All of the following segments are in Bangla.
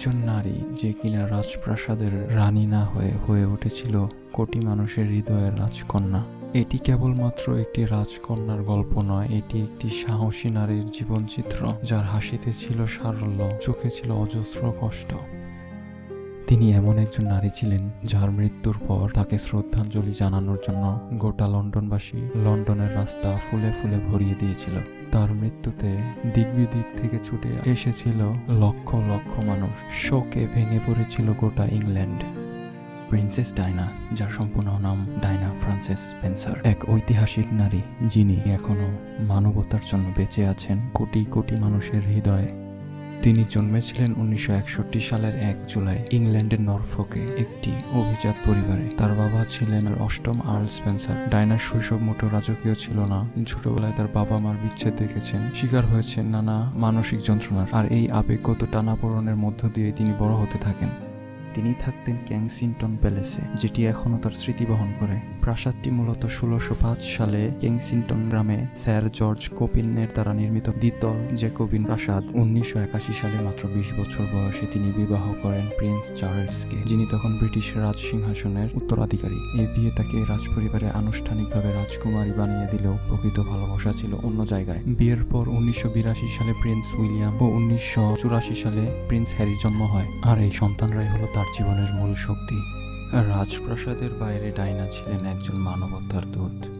একজন নারী যে কিনা রাজপ্রাসাদের রানী না হয়ে হয়ে উঠেছিল কোটি মানুষের হৃদয়ের রাজকন্যা। এটি কেবলমাত্র একটি রাজকন্যার গল্প নয়, এটি একটি সাহসী নারীর জীবনচিত্র, যার হাসিতে ছিল সারল্য, চোখে ছিল অজস্র কষ্ট। তিনি এমন একজন নারী ছিলেন যার মৃত্যুর পর তাকে শ্রদ্ধাঞ্জলি জানানোর জন্য গোটা লন্ডনবাসী লন্ডনের রাস্তা ফুলে ফুলে ভরিয়ে দিয়েছিল। তার মৃত্যুতে দিক থেকে ছুটে এসেছিল লক্ষ লক্ষ মানুষ। শোকে ভেঙে পড়েছিল গোটা ইংল্যান্ড। প্রিন্সেস ডায়না, যার সম্পূর্ণ নাম ডায়না ফ্রান্সিস স্পেন্সার, এক ঐতিহাসিক নারী যিনি এখনও মানবতার জন্য বেঁচে আছেন কোটি কোটি মানুষের হৃদয়ে। তিনি জন্মেছিলেন উনিশশো একষট্টি সালের এক জুলাই ইংল্যান্ডের নরফোকে একটি অভিজাত পরিবারে। তার বাবা ছিলেন অষ্টম আর্ল স্পেন্সার। ডায়নার শৈশব মোটেও রাজকীয় ছিল না। ছোটবেলায় তার বাবা মার বিচ্ছেদ দেখেছেন। শিকার হয়েছেন নানা মানসিক যন্ত্রণার। আর এই আবেগগত টানাপোড়নের মধ্য দিয়ে তিনি বড় হতে থাকেন। তিনি থাকতেন ক্যাংসিংটন প্যালেসে, যেটি এখনও তার স্মৃতি বহন করে। প্রাসাদটি মূলত ষোলোশো সালে ক্যাংসিংটন গ্রামে স্যার জর্জ কোপিনের দ্বারা নির্মিত দ্বিতল জ্যাকোবিন প্রাসাদ। উনিশশো একাশি সালে মাত্র বিশ বছর বয়সে তিনি বিবাহ করেন প্রিন্স চার্লসকে, যিনি তখন ব্রিটিশ রাজ সিংহাসনের উত্তরাধিকারী। এই বিয়ে তাকে রাজপরিবারে আনুষ্ঠানিকভাবে রাজকুমারী বানিয়ে দিলেও প্রকৃত ভালোবাসা ছিল অন্য জায়গায়। বিয়ের পর উনিশশো বিরাশি সালে প্রিন্স উইলিয়াম ও উনিশশো চুরাশি সালে প্রিন্স হ্যারির জন্ম হয়। আর এই সন্তানরাই হলো তার জীবনের মূল শক্তি। রাজপ্রাসাদের বাইরে ডাইনা ছিলেন একজন মানবতার দূত।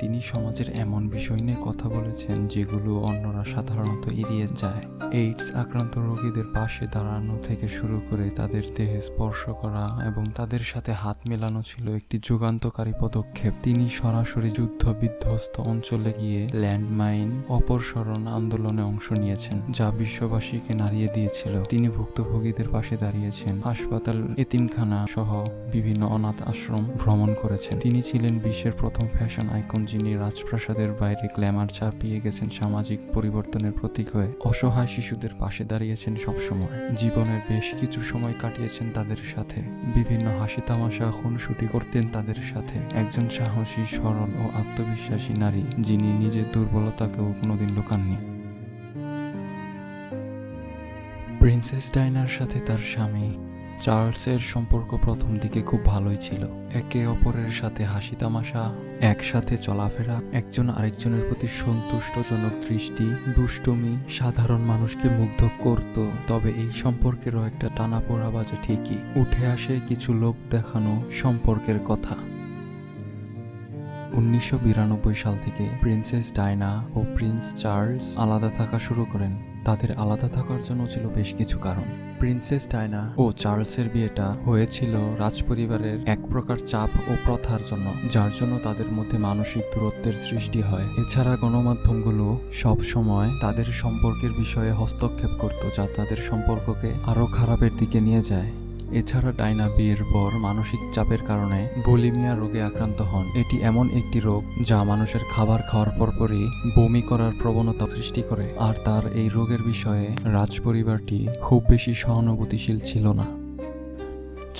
তিনি সমাজের এমন বিষয় নিয়ে কথা বলেছেন যেগুলো অন্যরা সাধারণত এড়িয়ে যায়। এইডস আক্রান্ত রোগীদের পাশে দাঁড়ানো থেকে শুরু করে তাদের দেহে স্পর্শ করা এবং তাদের সাথে হাত মেলানো ছিল একটি যুগান্তকারী পদক্ষেপ। তিনি সরাসরি যুদ্ধ বিধ্বস্ত অঞ্চলে গিয়ে ল্যান্ডমাইন অপসরণ আন্দোলনে অংশ নিয়েছেন, যা বিশ্ববাসীকে নাড়িয়ে দিয়েছিল। তিনি ভুক্তভোগীদের পাশে দাঁড়িয়েছেন, হাসপাতাল, এতিমখানা সহ বিভিন্ন অনাথ আশ্রম ভ্রমণ করেছেন। তিনি ছিলেন বিশ্বের প্রথম ফ্যাশন আইকন যিনি রাজপ্রাসাদের বাইরে গ্ল্যামার চাপিয়ে গেছেন সামাজিক পরিবর্তনের প্রতীক হয়ে, অসহায় শিশুদের পাশে দাঁড়িয়েছেন সবসময়। জীবনের বেশ কিছু সময় কাটিয়েছেন তাদের সাথে। বিভিন্ন হাসি তামাশা খুনসুটি করতেন তাদের সাথে। একজন সাহসী সরল ও আত্মবিশ্বাসী নারী, যিনি নিজের দুর্বলতাকেও কোনোদিন লুকাননি। প্রিন্সেস ডাইনার সাথে তার স্বামী চার্লসের সম্পর্ক প্রথম দিকে খুব ভালোই ছিল। একে অপরের সাথে হাসি তামাশা, একসাথে চলাফেরা, একজন আরেকজনের প্রতি সন্তুষ্টজনক দৃষ্টি, দুষ্টমি, সাধারণ মানুষকে মুগ্ধ করত। তবে এই সম্পর্কেরও একটা টানা পোড়া বাজে ঠিকই। উঠে আসে কিছু লোক দেখানো সম্পর্কের কথা। উনিশশো বিরানব্বই সাল থেকে প্রিন্সেস ডায়না ও প্রিন্স চার্লস আলাদা থাকা শুরু করেন। তাদের আলাদা থাকার জন্য ছিল বেশ কিছু কারণ। প্রিন্সেস ডায়না ও চার্লসের বিয়েটা হয়েছিল রাজপরিবারের এক প্রকার চাপ ও প্রথার জন্য, যার জন্য তাদের মধ্যে মানসিক দূরত্বের সৃষ্টি হয়। এছাড়া গণমাধ্যমগুলো সব সময় তাদের সম্পর্কের বিষয়ে হস্তক্ষেপ করত, যা তাদের সম্পর্ককে আরও খারাপের দিকে নিয়ে যায়। এছাড়া ডাইনা বিয়ের পর মানসিক চাপের কারণে বুলিমিয়া রোগে আক্রান্ত হন। এটি এমন একটি রোগ যা মানুষের খাবার খাওয়ার পরপরই বমি করার প্রবণতা সৃষ্টি করে। আর তার এই রোগের বিষয়ে রাজপরিবারটি খুব বেশি সহানুভূতিশীল ছিল না।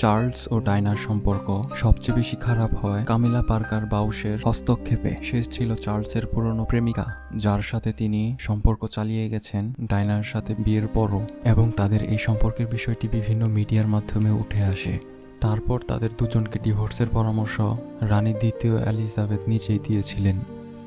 চার্লস ও ডাইনার সম্পর্ক সবচেয়ে বেশি খারাপ হয় কামিলা পার্কার বাউসের হস্তক্ষেপে। শেষ ছিল চার্লসের পুরনো প্রেমিকা, যার সাথে তিনি সম্পর্ক চালিয়ে গেছেন ডাইনার সাথে বিয়ের পরও এবং তাদের এই সম্পর্কের বিষয়টি বিভিন্ন মিডিয়ার মাধ্যমে উঠে আসে। তারপর তাদের দুজনকে ডিভোর্সের পরামর্শ রানী দ্বিতীয় এলিজাবেথ নিজেই দিয়েছিলেন।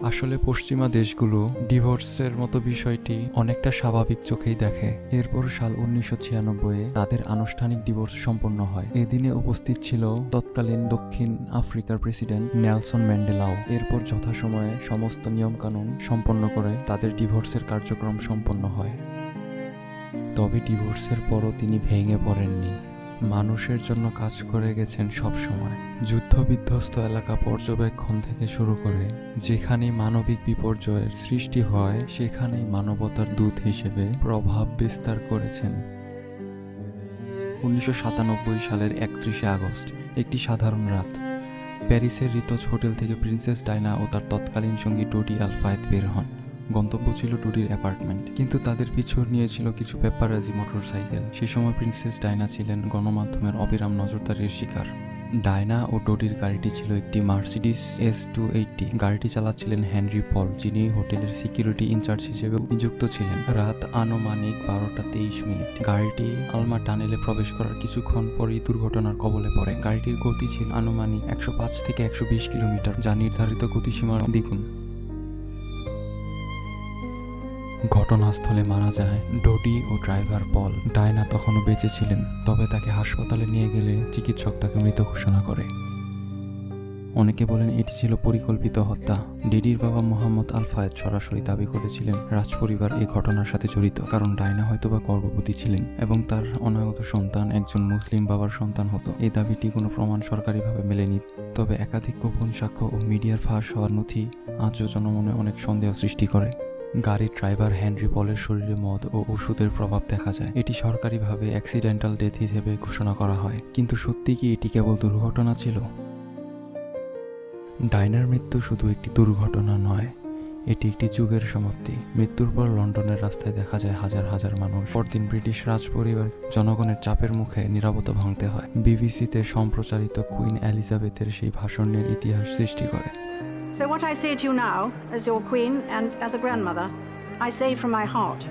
আসলে পশ্চিমা দেশগুলো ডিভোর্সের মতো বিষয়টি অনেকটা স্বাভাবিক চোখেই দেখে। এরপর সাল উনিশশো ছিয়ানব্বই তাদের আনুষ্ঠানিক ডিভোর্স সম্পন্ন হয়। এদিনে উপস্থিত ছিল তৎকালীন দক্ষিণ আফ্রিকার প্রেসিডেন্ট নেলসন ম্যান্ডেলাও। এরপর যথাসময়ে সমস্ত নিয়মকানুন সম্পন্ন করে তাদের ডিভোর্সের কার্যক্রম সম্পন্ন হয়। তবে ডিভোর্সের পরও তিনি ভেঙে পড়েননি। মানুষের জন্য কাজ করে গেছেন সব সময়। যুদ্ধবিধ্বস্ত এলাকা পর্যবেক্ষণ থেকে শুরু করে, যেখানেই মানবিক বিপর্যয়ের সৃষ্টি হয়, সেখানেই মানবতার দূত হিসেবে প্রভাব বিস্তার করেছেন। উনিশশো সাতানব্বই সালের একত্রিশে আগস্ট, একটি সাধারণ রাত। প্যারিসের রিতজ হোটেল থেকে প্রিন্সেস ডায়না ও তার তৎকালীন সঙ্গী ডোডি আলফায়েত বের হন। গন্তব্য ছিল ডুডির অ্যাপার্টমেন্ট, কিন্তু তাদের পিছু নিয়েছিল কিছু পেপারাজি মোটরসাইকেল। সেই সময় প্রিন্সেস ডায়না ছিলেন গণমাধ্যমের অবিরাম নজরদারির শিকার। ডায়না ও ডোডির গাড়িটি ছিল একটি মার্সিডিস এস টু এইটটি। গাড়িটি চালাচ্ছিলেন হেনরি পল, যিনি হোটেলের সিকিউরিটি ইনচার্জ হিসেবে নিযুক্ত ছিলেন। রাত আনুমানিক বারোটা তেইশ মিনিট। গাড়িটি আলমা টানেলে প্রবেশ করার কিছুক্ষণ পরেই দুর্ঘটনার কবলে পড়ে। গাড়িটির গতি ছিল আনুমানিক একশো পাঁচ থেকে একশো বিশ কিলোমিটার, যা নির্ধারিত গতিসীমার দ্বিগুণ। ঘটনাস্থলে মারা যায় ডোডি ও ড্রাইভার পল। ডায়না তখনও বেঁচে ছিলেন, তবে তাকে হাসপাতালে নিয়ে গেলে চিকিৎসক তাকে মৃত ঘোষণা করে। অনেকে বলেন এটি ছিল পরিকল্পিত হত্যা। ডিডির বাবা মোহাম্মদ আল ফায়েদ সরাসরি দাবি করেছিলেন, রাজপরিবার এই ঘটনার সাথে জড়িত, কারণ ডায়না হয়তোবা গর্ভবতী ছিলেন এবং তার অনাগত সন্তান একজন মুসলিম বাবার সন্তান হতো। এই দাবিটি কোনো প্রমাণ সরকারিভাবে মেলেনি, তবে একাধিক গোপন সাক্ষ্য ও মিডিয়ার ফাঁস হওয়ার নথি আজও জনমনে অনেক সন্দেহ সৃষ্টি করে। গাড়ির ড্রাইভার হেনরি পলের শরীরে মদ ও ওষুধের প্রভাব দেখা যায়। এটি সরকারিভাবে অ্যাক্সিডেন্টাল ডেথ হিসেবে ঘোষণা করা হয়। কিন্তু সত্যি কি এটি কেবল দুর্ঘটনা ছিল? ডাইনার মৃত্যু শুধু একটি দুর্ঘটনা নয়, এটি একটি যুগের সমাপ্তি। মৃত্যুর পর লন্ডনের রাস্তায় দেখা যায় হাজার হাজার মানুষ। পরদিন ব্রিটিশ রাজপরিবার জনগণের চাপের মুখে নিরাপত্তা ভাঙতে হয়। বিবিসিতে সম্প্রচারিত কুইন এলিজাবেথের সেই ভাষণের ইতিহাস সৃষ্টি করে। So, what I say to you now, as your queen and as a grandmother, I say from my heart.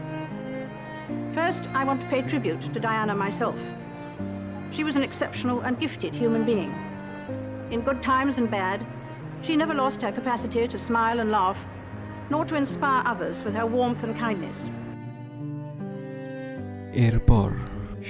First, I want to pay tribute to Diana myself. She was an exceptional and gifted human being. In good times and bad, she never lost her capacity to smile and laugh, nor to inspire others with her warmth and kindness. এরপর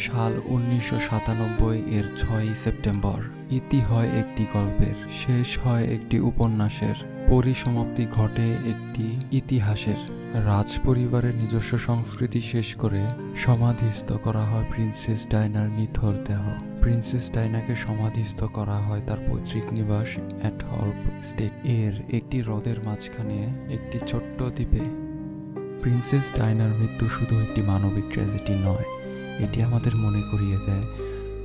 সাল উনিশশো সাতানব্বই এর ছয়ই সেপ্টেম্বর ইতি হয় একটি গল্পের, শেষ হয় একটি উপন্যাসের। পরিসমাপ্তি ঘটে একটি ইতিহাসের। রাজ পরিবারের নিজস্ব সংস্কৃতি শেষ করে সমাধিস্থ করা হয় প্রিন্সেস ডায়নার নিথর দেহ। প্রিন্সেস ডায়নাকে সমাধিস্থ করা হয় তার পৈতৃক নিবাস অ্যাট হল্প স্টেট। এর একটি হ্রদের মাঝখানে একটি ছোট্ট দ্বীপে। প্রিন্সেস ডায়নার মৃত্যু শুধু একটি মানবিক ট্র্যাজেডি নয়, এটি আমাদের মনে করিয়ে দেয়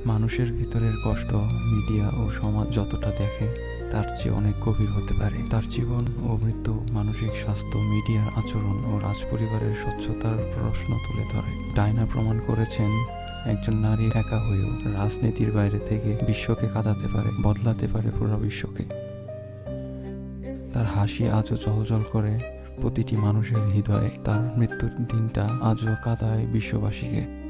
মানুষের ভিতরের কষ্ট মিডিয়া ও সমাজ যতটা দেখে, তার চেয়ে অনেক গভীর হতে পারে। তার জীবন ও মৃত্যু মানসিক স্বাস্থ্য, মিডিয়ার আচরণ ও রাজপরিবারের স্বচ্ছতার প্রশ্ন তুলে ধরে। ডায়না প্রমাণ করেছেন, একজন নারী একা হয়েও রাজনীতির বাইরে থেকে বিশ্বকে কাঁদাতে পারে, বদলাতে পারে পুরো বিশ্বকে। তার হাসি আজও জলজল করে প্রতিটি মানুষের হৃদয়ে। তার মৃত্যুর দিনটা আজও কাঁদায় বিশ্ববাসীকে।